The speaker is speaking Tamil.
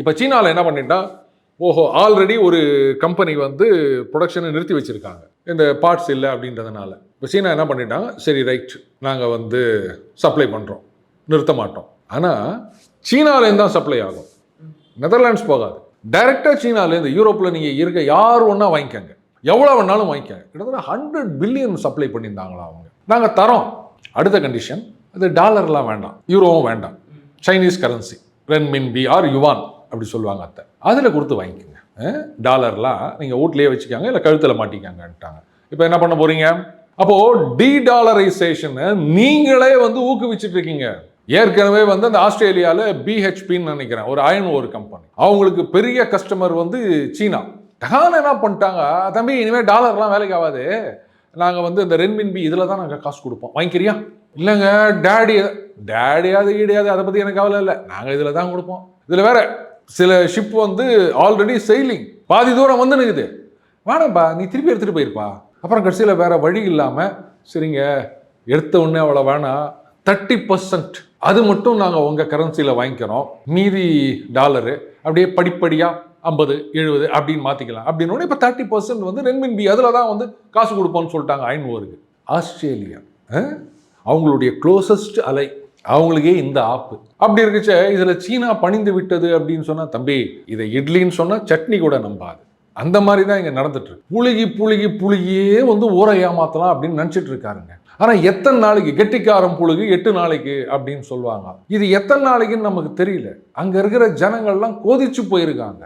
இப்போ சீனாவில் என்ன பண்ணிட்டா ஓஹோ ஆல்ரெடி ஒரு கம்பெனி வந்து ப்ரொடக்ஷனை நிறுத்தி வச்சுருக்காங்க. இந்த பார்ட்ஸ் இல்லை அப்படின்றதுனால. இப்போ சீனா என்ன பண்ணிட்டாங்க சரி ரைட் நாங்கள் வந்து சப்ளை பண்ணுறோம் நிறுத்த மாட்டோம். ஆனால் சீனாலேருந்து தான் சப்ளை ஆகும். நெதர்லாண்ட்ஸ் போகாது. டைரெக்டாக சீனாலேருந்து யூரோப்பில் நீங்கள் இருக்க யார் ஒன்றா வாங்கிக்கோங்க. எவ்வளோ வேணாலும் வாங்கிக்கோங்க. கிட்டத்தட்ட ஹண்ட்ரட் பில்லியன் சப்ளை பண்ணியிருந்தாங்களா அவங்க. நாங்கள் தரோம். அடுத்த கண்டிஷன் அது டாலர்லாம் வேண்டாம். யூரோவும் வேண்டாம். சைனீஸ் கரன்சி ரென் மின் பி ஆர் யுவான் அப்படி சொல்லுவாங்க அத்தை. அதில் கொடுத்து வாங்கிக்கோங்க. டாலர்லாம் நீங்கள் வீட்லேயே வச்சுக்காங்க இல்லை கழுத்தில் மாட்டிக்காங்கன்ட்டாங்க. இப்போ என்ன பண்ண போகிறீங்க அப்போது டி டாலரைசேஷனை நீங்களே வந்து ஊக்குவிச்சிட்டு இருக்கீங்க. ஏற்கனவே வந்து அந்த ஆஸ்திரேலியாவில் பிஹெச்பின்னு நினைக்கிறேன் ஒரு அயன் ஒரு கம்பெனி அவங்களுக்கு பெரிய கஸ்டமர் வந்து சீனா. டகான என்ன பண்ணிட்டாங்க? தம்பி இனிமேல் டாலர்லாம் வேலைக்கு ஆகாது. நாங்கள் வந்து இந்த ரென்மின்பி இதில் தான் நாங்கள் காசு கொடுப்போம். வாங்கிக்கிறியா? இல்லைங்க டேடி டேடியாவது ஈடியாது அதை பற்றி எனக்கு கவலை இல்லை. நாங்கள் இதில் தான் கொடுப்போம். இதில் வேற சில ஷிப் வந்து ஆல்ரெடி செயிலிங் பாதி தூரம் வந்து நிற்குது வேணாம்ப்பா நீ திருப்பி எடுத்துகிட்டு போயிருப்பா. அப்புறம் கடைசியில் வேறு வழி இல்லாமல் சரிங்க எடுத்த உடனே அவ்வளோ வேணாம் தேர்ட்டி பர்சன்ட் அது மட்டும் நாங்கள் உங்கள் கரன்சியில் வாங்கிக்கிறோம். மீதி டாலரு அப்படியே படிப்படியாக ஐம்பது எழுபது அப்படின்னு மாற்றிக்கலாம் அப்படின்னு இப்போ தேர்ட்டி பர்சன்ட் வந்து ரென்மின்பி அதில் தான் வந்து காசு கொடுப்போம்னு சொல்லிட்டாங்க ஐநூறுக்கு. ஆஸ்திரேலியா அவங்களுடைய க்ளோசஸ்ட் அலை அவங்களுக்கே இந்த ஆப்பு. அப்படி இருக்குச்சே இதில் சீனா பணிந்து விட்டது அப்படின்னு சொன்னால் தம்பி இதை இட்லின்னு சொன்னால் சட்னி கூட நம்பாது. அந்த மாதிரி தான் இங்கே நடந்துட்டு இருக்கு. புழுகி புழுகி புழுகியே வந்து ஊரை ஏமாத்தலாம் அப்படின்னு நினச்சிட்டு இருக்காருங்க. ஆனால் எத்தனை நாளைக்கு? கெட்டிக்காரம் புழுகு எட்டு நாளைக்கு? அப்படின்னு சொல்லுவாங்க இது எத்தனை நாளைக்குன்னு நமக்கு தெரியல. அங்கே இருக்கிற ஜனங்கள்லாம் கொதிச்சு போயிருக்காங்க.